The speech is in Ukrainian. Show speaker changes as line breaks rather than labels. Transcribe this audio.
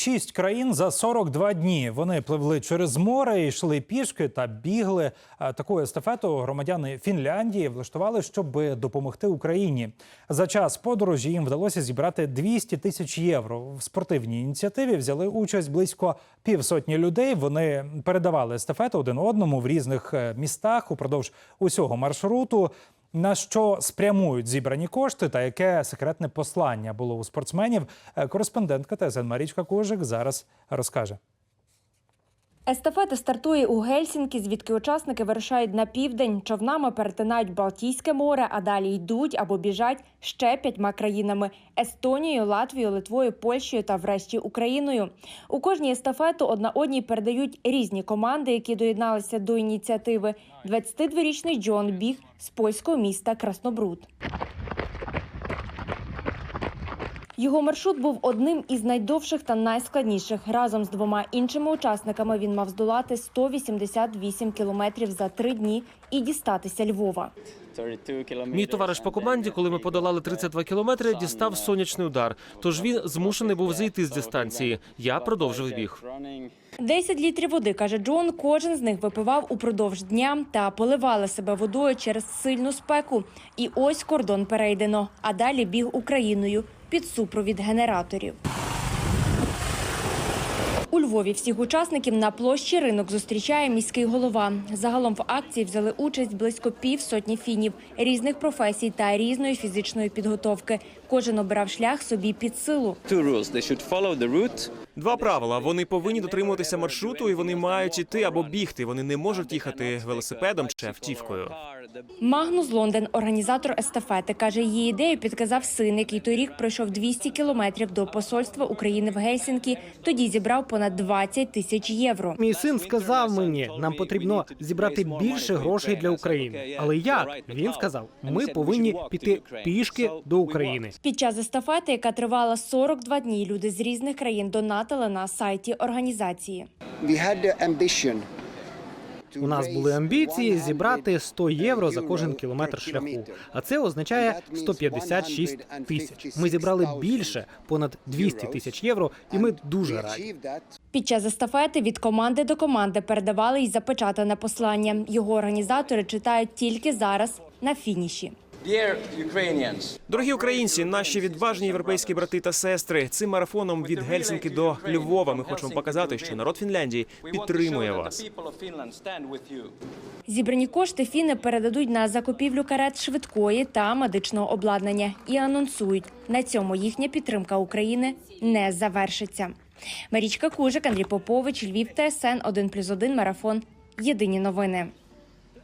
Шість країн за 42 дні. Вони пливли через море, йшли пішки та бігли. Таку естафету громадяни Фінляндії влаштували, щоб допомогти Україні. За час подорожі їм вдалося зібрати 200 тисяч євро. В спортивній ініціативі взяли участь близько півсотні людей. Вони передавали естафету один одному в різних е, містах упродовж усього маршруту. На що спрямують зібрані кошти та яке секретне послання було у спортсменів? Е, Кореспондентка ТСН Марічка Кожик зараз розкаже.
Естафета стартує у Гельсінкі, звідки учасники вирушають на південь, човнами перетинають Балтійське море, а далі йдуть або біжать ще п'ятьма країнами: Естонією, Латвією, Литвою, Польщею та врешті Україною. У кожній естафету одна одній передають різні команди, які доєдналися до ініціативи. 22-річний Джон біг з польського міста Краснобруд. Його маршрут був одним із найдовших та найскладніших. Разом з двома іншими учасниками він мав здолати 188 кілометрів за три дні і дістатися Львова.
Мій товариш по команді, коли ми подолали 32 кілометри, дістав сонячний удар. Тож він змушений був зійти з дистанції. Я продовжив біг.
10 літрів води, каже Джон, кожен з них випивав упродовж дня та поливали себе водою через сильну спеку. І ось кордон перейдено, а далі біг Україною під супровід генераторів. Львові всіх учасників на площі ринок зустрічає міський голова. Загалом в акції взяли участь близько півсотні фінів різних професій та різної фізичної підготовки. Кожен обирав шлях собі під силу.
Два правила: вони повинні дотримуватися маршруту, і вони мають іти або бігти. Вони не можуть їхати велосипедом чи автівкою.
Магнус Лонден, організатор естафети, каже, її ідею підказав син, який торік пройшов 200 кілометрів до посольства України в Гельсінкі. Тоді зібрав понад 20 тисяч євро.
Мій син сказав мені, нам потрібно зібрати більше грошей для України. Але як він сказав, ми повинні піти пішки до України.
Під час естафети, яка тривала 42 дні, люди з різних країн донатили на сайті організації.
we had the ambition to
У нас були амбіції зібрати 100 євро за кожен кілометр шляху. А це означає
And that means
156 тисяч. Ми зібрали більше, понад 200 тисяч євро, і ми дуже раді.
Під час естафети від команди до команди передавали й запечатане послання. Його організатори читають тільки зараз на фініші.
Dear Ukrainians,
Дорогі українці, наші відважні європейські брати та сестри. Цим марафоном від Гельсінки до Львова. Ми хочемо показати, що народ Фінляндії
we want to
підтримує вас.
the people of Finland stand with you.
Зібрані кошти фіни передадуть на закупівлю карет швидкої та медичного обладнання і анонсують, на цьому їхня підтримка України не завершиться. Марічка Кужик, Андрій Попович, Львів, ТСН 1+,1 марафон. Єдині новини.